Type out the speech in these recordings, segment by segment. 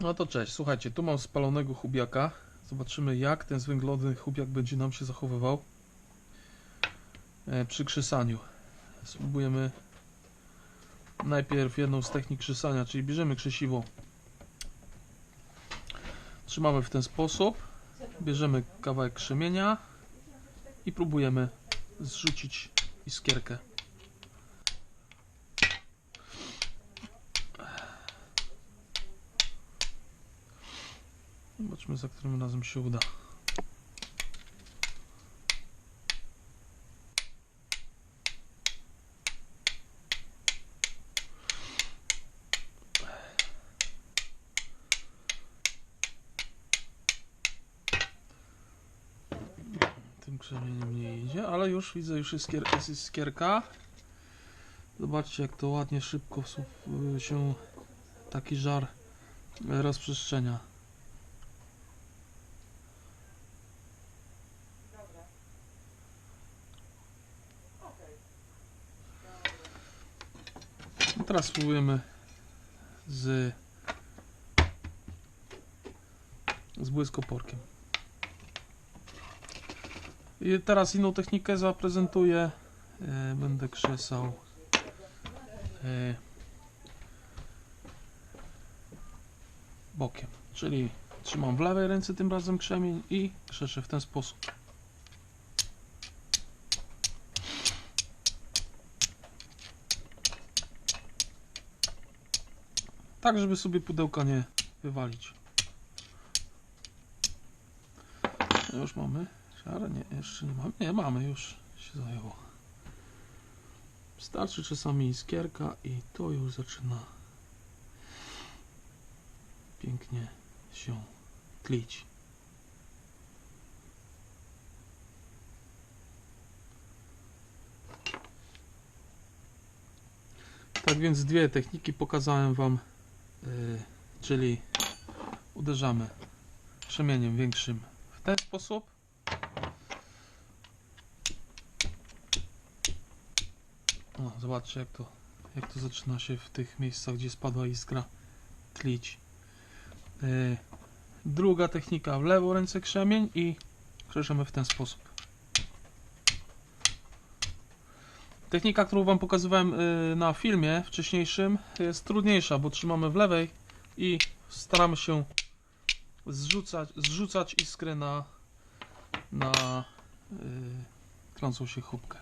No to cześć, słuchajcie, tu mam spalonego chubiaka. Zobaczymy jak ten zwęglony chubiak będzie nam się zachowywał e, przy krzesaniu. Spróbujemy najpierw jedną z technik krzesania, czyli bierzemy krzesiwo, trzymamy w ten sposób, bierzemy kawałek krzemienia i próbujemy zrzucić iskierkę. Zobaczmy za którym razem się uda. Tym krzemieniem nie idzie, ale już widzę, już jest, jest iskierka. Zobaczcie jak to ładnie, szybko się taki żar rozprzestrzenia. Teraz spróbujemy z z błyskoporkiem. I teraz inną technikę zaprezentuję. E, Będę krzesał e, bokiem, czyli trzymam w lewej ręce tym razem krzemień i krzeszę w ten sposób. Tak, żeby sobie pudełka nie wywalić. Już mamy. Szare? Nie, jeszcze nie mamy. Nie, mamy, już się zajęło. Starczy czasami iskierka i to już zaczyna pięknie się tlić. Tak więc dwie techniki pokazałem Wam, czyli uderzamy krzemieniem większym w ten sposób. O, zobaczcie jak to, jak to zaczyna się w tych miejscach, gdzie spadła iskra tlić. Yy, druga technika w lewą ręce krzemień i krzeszymy w ten sposób. Technika, którą Wam pokazywałem yy, na filmie wcześniejszym jest trudniejsza, bo trzymamy w lewej i staramy się zrzucać, zrzucać iskrę na, na yy, się chubkę.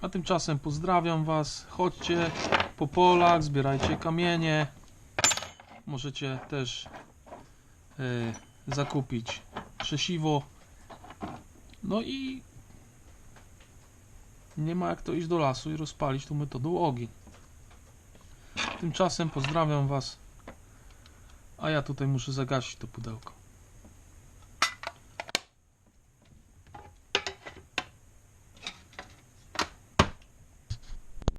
A tymczasem pozdrawiam Was. Chodźcie po polach, zbierajcie kamienie. Możecie też yy, zakupić krzesiwo. No i nie ma jak to iść do lasu i rozpalić tą metodą ogień. Tymczasem pozdrawiam Was. A ja tutaj muszę zagasić to pudełko.